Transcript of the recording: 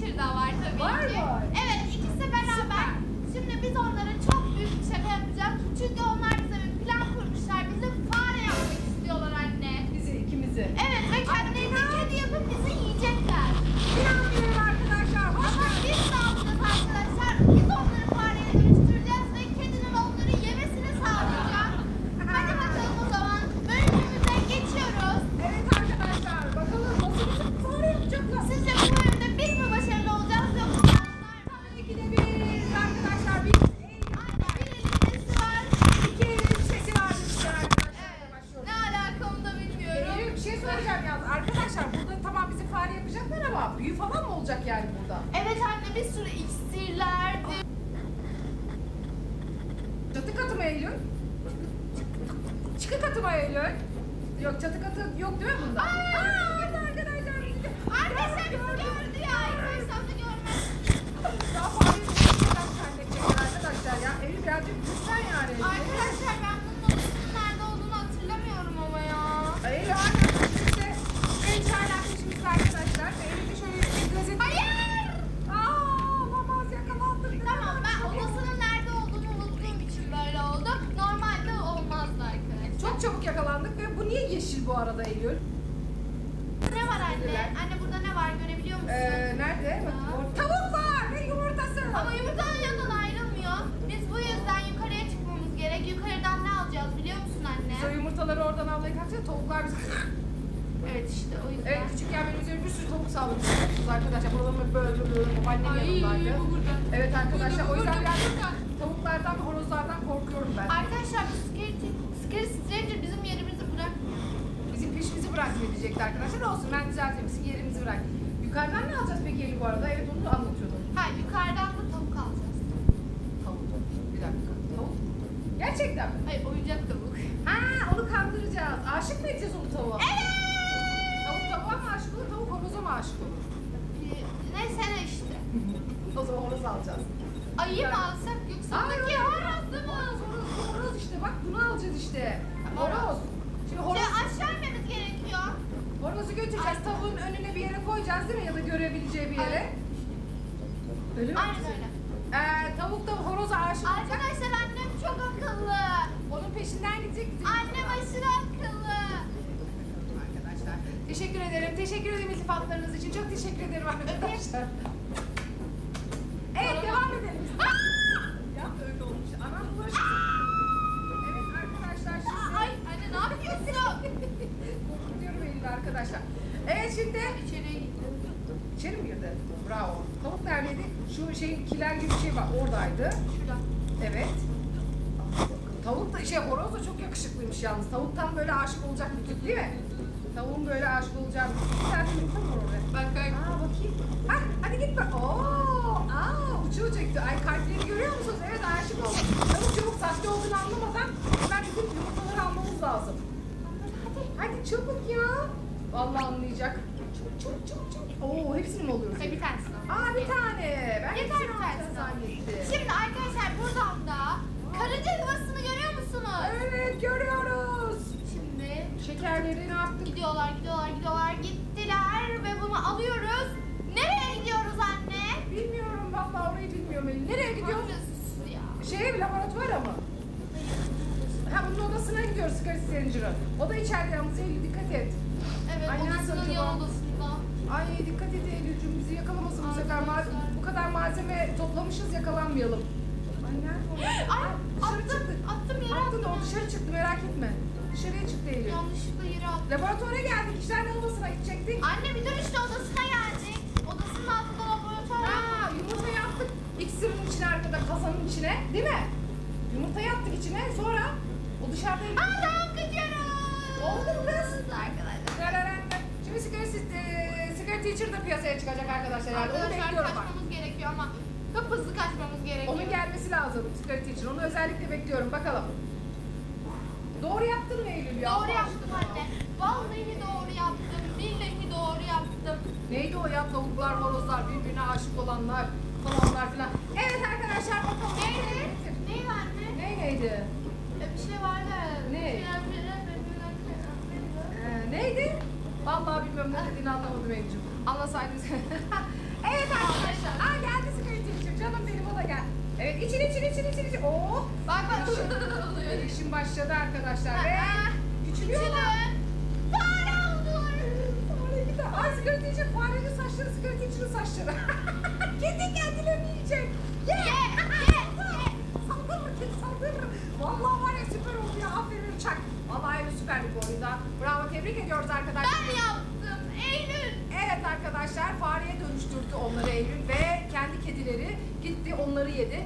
Teacher da var tabii Var ki. mı? Evet ikisi beraber. Şimdi biz onlara çok büyük bir şaka yapacağız. Çünkü onlar bize bir plan kurmuşlar. Bizi fare yapmak istiyorlar anne. Bizi ikimizi. Evet ve kendilerine kedi yapıp bizi yiyecekler. İnanmıyorum arkadaşlar. Hoş Ama geldiniz. biz ne yapacağız arkadaşlar? Biz onları fareye dönüştüreceğiz ve kedinin onları yemesini sağlayacağız. Hadi bakalım o zaman. Bölümümüze geçiyoruz. Evet arkadaşlar. Bakalım nasıl bizi fare yapacaklar. Sizce bu bölümde biz mi başarılı olacağız yoksa onlar mı? Tabii ki de biz arkadaşlar. Biz Anne bir elimiz var. iki elin sesi var demişler arkadaşlar. Evet. Başlıyoruz. Ne alaka onu da bilmiyorum. Eylül soracağım yalnız. Arkadaşlar burada tamam bizi fare yapacaklar ama büyü falan mı olacak yani burada? Evet anne bir sürü iksirlerdi. Çatı katı mı Eylül? Çıkı katı mı Eylül? Yok çatı katı yok değil mi bunda? Aa! Aa, orada arkadaşlar bizi gördü ya. İlk başta da görmez. Daha fare yapacaklar zannedecekler arkadaşlar ya. Eylül birazcık lütfen yani. Arkadaşlar ben bunun odasının nerede olduğunu hatırlamıyorum ama ya. Eylül hala peşimizde. Genç hala peşimizde arkadaşlar. Eylül'ü şöyle bir gazete... Hayır. Aa, olamaz yakalandık. Tamam ben odasının nerede olduğunu unuttuğum için böyle oldu. Normalde olmazdı arkadaşlar. Çok çabuk yakalandık ve bu niye yeşil bu arada Eylül? Ne var anne? Anne burada ne var görebiliyor musun? Ee, nerede? Bak, Aa. or- Tavuklar ve yumurtası. Ama yumurtanın yanından ayrılmıyor. Biz bu yüzden yukarıya çıkmamız gerek. Yukarıdan ne alacağız biliyor musun anne? Biz o yumurtaları oradan avlayıp kalkacağız. Tavuklar biz... Evet işte o yüzden. evet küçükken benim üzerime bir sürü tavuk sağlamışsınız arkadaşlar. Buralarım hep böyle böyle yanımdaydı. bu burada. Evet arkadaşlar o yüzden Burada, biraz burada. tavuklardan ve horozlardan korkuyorum ben. Arkadaşlar bu Scary Stranger bizim yerimizi bırakmıyor. Bizim peşimizi bırakıp edecekti arkadaşlar. Olsun ben düzelteyim. Bizim yerimizi bırak. Yukarıdan ne alacağız peki Elif bu arada? Evet onu da anlatıyordum. Ha yukarıdan da tavuk alacağız. Tavuk. Bir dakika. Tavuk. Gerçekten mi? Hayır oyuncak tavuk. Ha onu kandıracağız. Aşık mı edeceğiz onu tavuğa? Evet. Tavuk tavuğa mı aşık olur? Tavuk horoza mı aşık olur? Ee, ne işte. o zaman horoz alacağız. Ayı mı alsak yoksa buradaki horozu mu? Horoz, horoz, işte. Bak bunu alacağız işte. Horoz. Horoz. Şimdi horoz, aşağı inmemiz gerekiyor. horozu götüreceğiz. Tavuğun önüne bir yere koyacağız değil mi? Ya da görebileceği bir yere. Öyle mi? Aynen öyle. Ee, tavuk da horoza aşık olacak. Arkadaşlar annem çok akıllı. Onun peşinden gidecek. bizim- Annem aşırı akıllı. Arkadaşlar. Teşekkür ederim. Teşekkür ederim iltifatlarınız için. Çok teşekkür ederim arkadaşlar. Evet devam edelim. ya öyle olmuş. Anam bulaşık. Evet arkadaşlar şimdi. Ay anne ne yapıyorsun? Korkutuyorum Eylül arkadaşlar. Evet şimdi. İçeriye gitti. İçeri mi girdi? Bravo. Tavuk neredeydi? Şu şeyin kiler gibi bir şey var. Oradaydı. Şurada. Evet. Tavuk da şey horoz da çok yakışıklıymış yalnız. Tavuk tam böyle aşık olacak bir tip değil mi? Tavuğun böyle aşık olacağı bir tip. Bir tane yumurta mı? Bak bak. Aa bakayım. Ha, hadi git bak. Oo, aa, uçuyor çekti. Ay kalpleri görüyor musunuz? Evet aşık oldum. Çabuk çabuk sahte olduğunu anlamadan hemen gidip yumurtaları almamız lazım. Hadi çabuk ya. Vallahi anlayacak. Çabuk çabuk çabuk çabuk. Oo hepsini mi alıyoruz? Hayır bir tanesini al. Aa bir tane. Ben Yeter bir zannettim. Şimdi arkadaşlar buradan da karınca yuvasını görüyor musunuz? Evet görüyoruz. Şimdi Şekerleri ne yaptık? gidiyorlar gidiyorlar gidiyorlar gittiler ve bunu alıyoruz. Nereye gidiyoruz anne? Bilmiyorum vallahi orayı bilmiyorum. Nereye gidiyoruz? Gidiyoruz ya. Şeye laboratuvara mı? Ha bunun odasına gidiyoruz Scar Stranger'ın. O da içeride yalnız Eylül dikkat et. Evet Ay, nerede odasının acaba? yan odasında. Ay dikkat et Eylül'cüm bizi yakalamasın bu sefer. Ma- bu kadar malzeme toplamışız yakalanmayalım. Ay nerede o? Ay Dışarı attım çıktı. attım yere Attın attım. o dışarı çıktı merak etme. Dışarıya çıktı Eylül. Yanlışlıkla yere attım. Laboratuvara geldik. İşler ne odasına gidecektik? Anne bir dur işte odasına geldik. Odasının altında laboratuvar var. Ha, yumurta yaptık iksirin içine arkada kasanın içine değil mi? Yumurta yaptık içine sonra o. Aa tamam gidiyoruz. Oldu mu kız? Arkadaşlar. Şimdi Sigara, sigara Teacher da piyasaya çıkacak arkadaşlar. Yani onu Arkadaşlar bekliyorum bak. kaçmamız gerekiyor ama çok hızlı kaçmamız gerekiyor. Onun gelmesi lazım Sigara Teacher. Onu özellikle bekliyorum. Bakalım. Doğru yaptın mı Eylül ya? Doğru yaptım anne. Vallahi doğru yaptım. Billahi doğru yaptım. Neydi o ya? Tavuklar, horozlar, birbirine aşık olanlar falanlar filan. Evet arkadaşlar bakalım. Neydi? Neydi anne? Ne neydi? dediğini anlamadım Evcim. Anlasaydın sen. evet arkadaşlar. Aa geldi Squirtle'cim. Canım benim o da gel. Evet için için için için için. Oo. Bak bak. Gelişim başladı arkadaşlar. Ve küçülüyorlar. Fare oldular. Fare gider. Ay Squirtle'cim farenin saçları Squirtle'cinin saçları. Kendi kendilerini yiyecek. Ye. Ye. Ye. Saldırma kedi saldırma. Vallahi var ya süper oldu ya. Aferin uçak. Vallahi süper bir oyunda. Bravo tebrik ediyoruz arkadaşlar. Ben yaptım. Eylül. Evet arkadaşlar fareye dönüştürdü onları Eylül ve kendi kedileri gitti onları yedi.